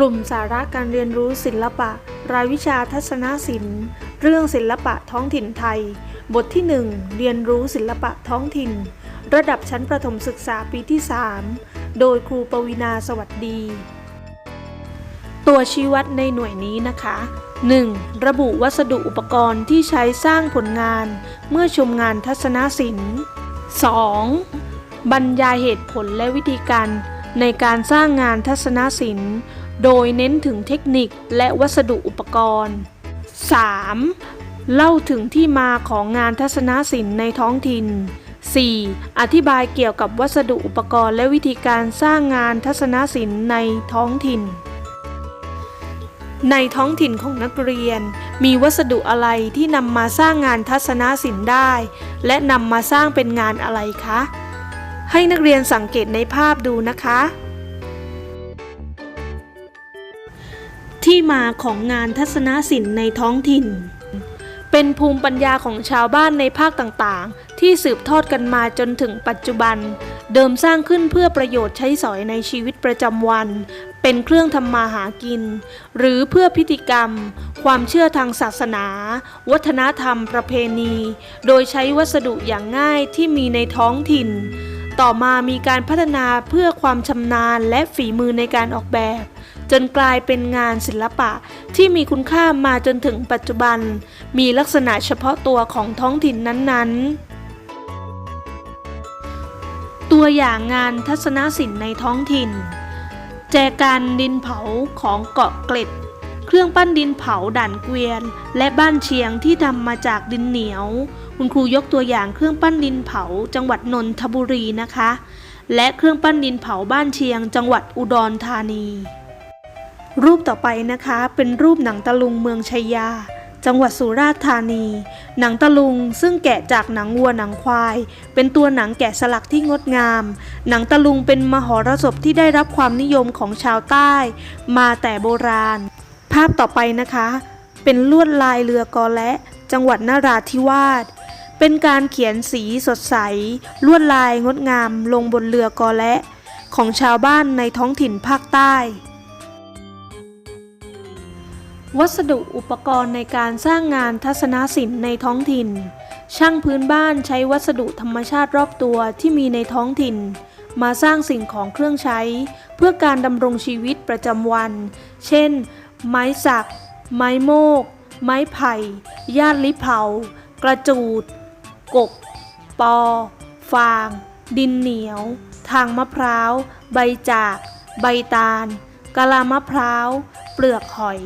กลุ่มสาระการเรียนรู้ศิลปะ รายวิชาทัศนศิลป์ เรื่องศิลปะท้องถิ่นไทย บทที่ 1 เรียนรู้ศิลปะท้องถิ่น ระดับชั้นประถมศึกษาปีที่ 3 โดยครูปวีนาสวัสดี ตัวชี้วัดในหน่วยนี้นะคะ 1. ระบุวัสดุอุปกรณ์ที่ใช้สร้างผลงาน เมื่อชมงานทัศนศิลป์ 2. บรรยายเหตุผลและวิธีการในการสร้างงานทัศนศิลป์ โดยเน้นถึงเทคนิคและวัสดุอุปกรณ์ 3. เล่าถึงที่มาของงานทัศนศิลป์ในท้องถิ่น 4. อธิบายเกี่ยวกับวัสดุอุปกรณ์และวิธีการสร้างงานทัศนศิลป์ในท้องถิ่น ในท้องถิ่นของนักเรียน มีวัสดุอะไรที่นำมาสร้างงานทัศนศิลป์ได้ และนำมาสร้างเป็นงานอะไรคะ ให้นักเรียนสังเกตในภาพดูนะคะ ที่มาของงานทัศนศิลป์ในท้องถิ่น เป็นภูมิปัญญาของชาวบ้านในภาคต่างๆ ที่สืบทอดกันมาจนถึงปัจจุบัน เดิมสร้างขึ้นเพื่อประโยชน์ใช้สอยในชีวิตประจำวัน เป็นเครื่องทำมาหากิน หรือเพื่อพิธีกรรม ความเชื่อทางศาสนา วัฒนธรรมประเพณี โดยใช้วัสดุอย่างง่ายที่มีในท้องถิ่น ต่อมามีการพัฒนาเพื่อความชำนาญและฝีมือในการออกแบบ จนกลายเป็นงานศิลปะที่มีคุณค่ามาจนถึงปัจจุบัน มีลักษณะเฉพาะตัวของท้องถิ่นนั้นๆตัวอย่างงานทัศนศิลป์ในท้องถิ่น แจกันดินเผาของเกาะเกร็ด เครื่องปั้นดินเผาด่านเกวียน และบ้านเชียงที่ทำมาจากดินเหนียว คุณครูยกตัวอย่างเครื่องปั้นดินเผาจังหวัดนนทบุรีนะคะ และเครื่องปั้นดินเผาบ้านเชียง จังหวัดอุดรธานี รูปต่อไปนะคะเป็นรูปหนังตะลุงเมืองชัยยา จังหวัดสุราษฎร์ธานี หนังตะลุงซึ่งแกะจากหนังวัวหนังควาย เป็นตัวหนังแกะสลักที่งดงาม หนังตะลุงเป็นมหรสพที่ได้รับความนิยมของชาวใต้ มาแต่โบราณ ภาพต่อไปนะคะ เป็นลวดลายเรือกอและ จังหวัดนราธิวาสเป็นการเขียนสีสดใส ลวดลายงดงามลงบนเรือกอและ ของชาวบ้านในท้องถิ่นภาคใต้ วัสดุอุปกรณ์ในการสร้างงานทัศนศิลป์ในท้องถิ่น ช่างพื้นบ้านใช้วัสดุธรรมชาติรอบตัวที่มีในท้องถิ่น มาสร้างสิ่งของเครื่องใช้ เพื่อการดำรงชีวิตประจำวัน เช่น ไม้สัก ไม้โมก ไม้ไผ่ย่านลิเผา กระจูด กก ปอ ฟาง ดินเหนียว ทางมะพร้าว ใบจาก ใบตาลกะลามะพร้าว เปลือกหอย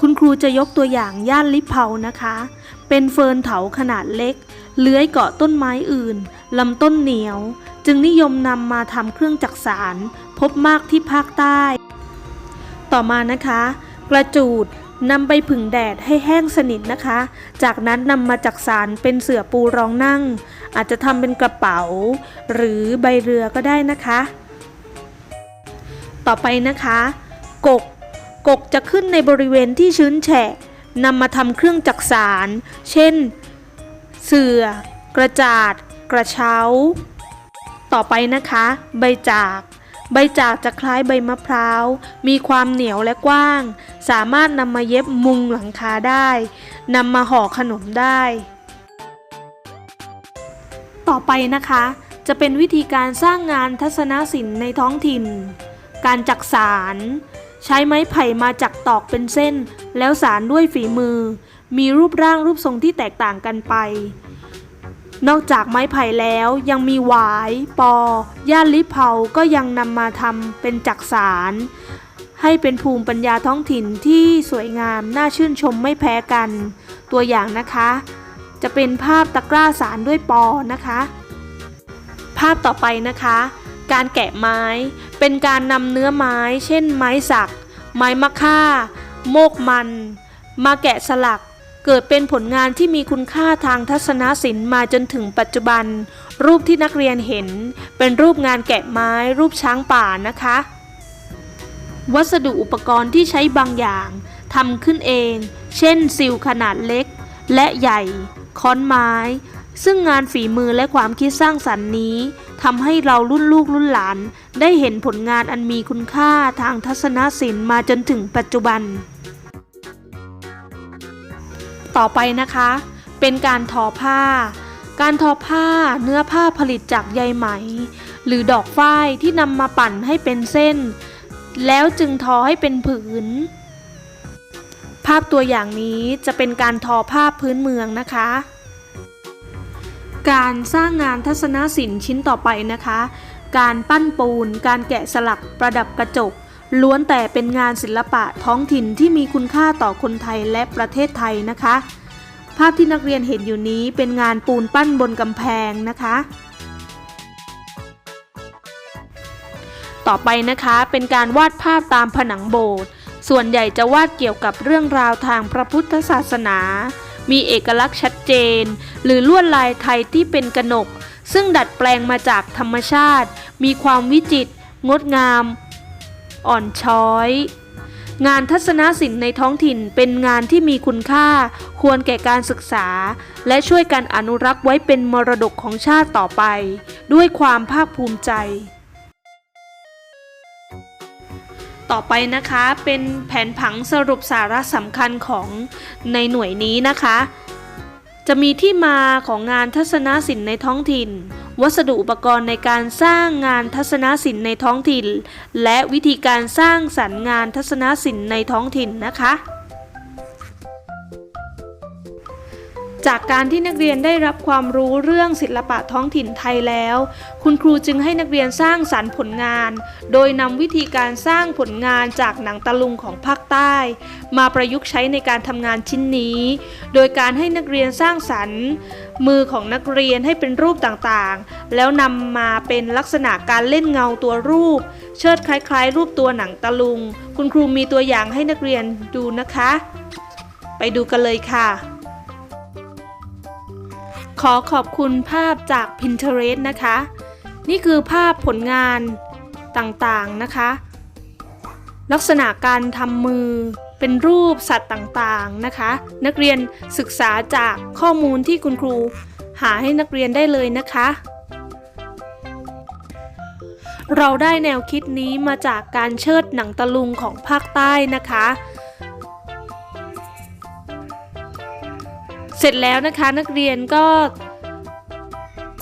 คุณครูจะยกตัวอย่างย่านลิเผานะคะ เป็นเฟิร์นเถาขนาดเล็ก เลื้อยเกาะต้นไม้อื่น ลำต้นเหนียว จึงนิยมนำมาทำเครื่องจักสาร พบมากที่ภาคใต้ ต่อมานะคะ กระจูดนำไปผึ่งแดดให้แห้งสนิทนะคะ จากนั้นนำมาจักสารเป็นเสื่อปูรองนั่ง อาจจะทำเป็นกระเป๋า หรือใบเรือก็ได้นะคะ ต่อไปนะคะ กก กกจะขึ้นในบริเวณที่ชื้นแฉะนำมาทำเครื่องจักสาร เช่น เสื่อ กระจาด กระเช้า ต่อไปนะคะ ใบจาก ใบจากจะคล้ายใบมะพร้าว มีความเหนียวและกว้าง สามารถนำมาเย็บมุงหลังคาได้นำมาห่อขนมได้ ต่อไปนะคะ จะเป็นวิธีการสร้างงานทัศนศิลป์ในท้องถิ่น การจักสาร ใช้ไม้ไผ่มาจักตอกเป็นเส้น แล้วสารด้วยฝีมือ มีรูปร่างรูปทรงที่แตกต่างกันไป นอกจากไม้ไผ่แล้วยังมีหวาย ปอย่านลิเผาก็ยังนำมาทำเป็นจักสารให้เป็นภูมิปัญญาท้องถิ่นที่สวยงามน่าชื่นชมไม่แพ้กัน ตัวอย่างนะคะ จะเป็นภาพตะกร้าสารด้วยปอนะคะ ภาพต่อไปนะคะ การแกะไม้ เป็นการนำเนื้อไม้ เช่น ไม้สัก ไม้มะค่า โมกมัน มาแกะสลัก เกิดเป็นผลงานที่มีคุณค่าทางทัศนศิลป์มาจนถึงปัจจุบัน รูปที่นักเรียนเห็น เป็นรูปงานแกะไม้ รูปช้างป่านะคะ วัสดุอุปกรณ์ที่ใช้บางอย่างทำขึ้นเอง เช่นซิลขนาดเล็ก และใหญ่ ค้อนไม้ ซึ่งงานฝีมือและความคิดสร้างสรรค์นี้ ทำให้เรารุ่นลูกรุ่นหลาน ได้เห็นผลงานอันมีคุณค่าทางทัศนศิลป์มาจนถึงปัจจุบัน ต่อไปนะคะ เป็นการทอผ้า การทอผ้าเนื้อผ้าผลิตจากใยไหม หรือดอกฝ้ายที่นำมาปั่นให้เป็นเส้น แล้วจึงทอให้เป็นผืน ภาพตัวอย่างนี้จะเป็นการทอผ้าพื้นเมืองนะคะ การสร้างงานทัศนศิลป์ชิ้นต่อไปนะคะ การปั้นปูน การแกะสลักประดับกระจก ล้วนแต่เป็นงานศิลปะท้องถิ่นที่มีคุณค่าต่อคนไทยและประเทศไทยนะคะ ภาพที่นักเรียนเห็นอยู่นี้เป็นงานปูนปั้นบนกำแพงนะคะ ต่อไปนะคะเป็นการวาดภาพตามผนังโบสถ์ส่วนใหญ่จะวาดเกี่ยวกับเรื่องราวทางพระพุทธศาสนา มีเอกลักษณ์ชัดเจน หรือลวดลายไทยที่เป็นกนก ซึ่งดัดแปลงมาจากธรรมชาติ มีความวิจิตรงดงาม อ่อนช้อย งานทัศนศิลป์ในท้องถิ่นเป็นงานที่มีคุณค่า ควรแก่การศึกษา และช่วยกันอนุรักษ์ไว้เป็นมรดกของชาติต่อไป ด้วยความภาคภูมิใจ ต่อไปนะคะเป็นแผนผังสรุปสาระสำคัญของในหน่วยนี้นะคะ จะมีที่มาของงานทัศนศิลป์ในท้องถิ่น วัสดุอุปกรณ์ในการสร้างงานทัศนศิลป์ในท้องถิ่น และวิธีการสร้างสรรค์งานทัศนศิลป์ในท้องถิ่นนะคะ จากการที่นักเรียนได้รับความรู้เรื่องศิลปะท้องถิ่นไทยแล้ว คุณครูจึงให้นักเรียนสร้างสรรค์ผลงาน โดยนำวิธีการสร้างผลงานจากหนังตะลุงของภาคใต้ มาประยุกต์ใช้ในการทำงานชิ้นนี้ โดยการให้นักเรียนสร้างสรรค์มือของนักเรียนให้เป็นรูปต่างๆ แล้วนำมาเป็นลักษณะการเล่นเงาตัวรูป เชิดคล้ายๆ รูปตัวหนังตะลุง คุณครูมีตัวอย่างให้นักเรียนดูนะคะ ไปดูกันเลยค่ะ ขอขอบคุณภาพจาก Pinterest นะคะ นี่คือภาพผลงานต่างๆนะคะ ลักษณะการทำมือเป็นรูปสัตว์ต่างๆนะคะ นักเรียนศึกษาจากข้อมูลที่คุณครูหาให้นักเรียนได้เลยนะคะ เราได้แนวคิดนี้มาจากการเชิดหนังตะลุงของภาคใต้นะคะ เสร็จแล้วนะคะนักเรียนก็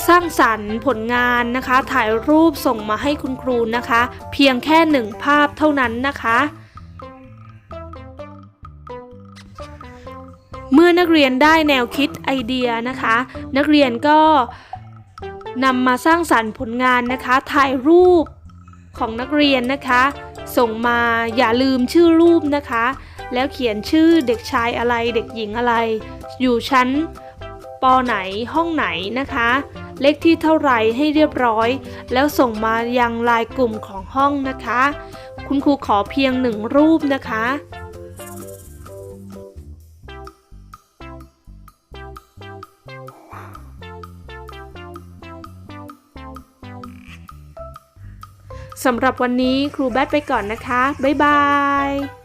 สร้างสรรค์ผลงานนะคะ ถ่ายรูปส่งมาให้คุณครูนะคะ เพียงแค่หนึ่งภาพเท่านั้นนะคะ เมื่อนักเรียนได้แนวคิดไอเดียนะคะ นักเรียนก็นำมาสร้างสรรค์ผลงานนะคะ ถ่ายรูปของนักเรียนนะคะ ส่งมาอย่าลืมชื่อรูปนะคะ แล้วเขียนชื่อเด็กชายอะไรเด็กหญิงอะไร อยู่ชั้นปไหนห้องไหนนะคะ เลขที่เท่าไหร่ให้เรียบร้อย แล้วส่งมายังลายกลุ่มของห้องนะคะ คุณครูขอเพียงหนึ่งรูปนะคะสำหรับวันนี้ครูแบทไปก่อนนะคะ บ๊ายบาย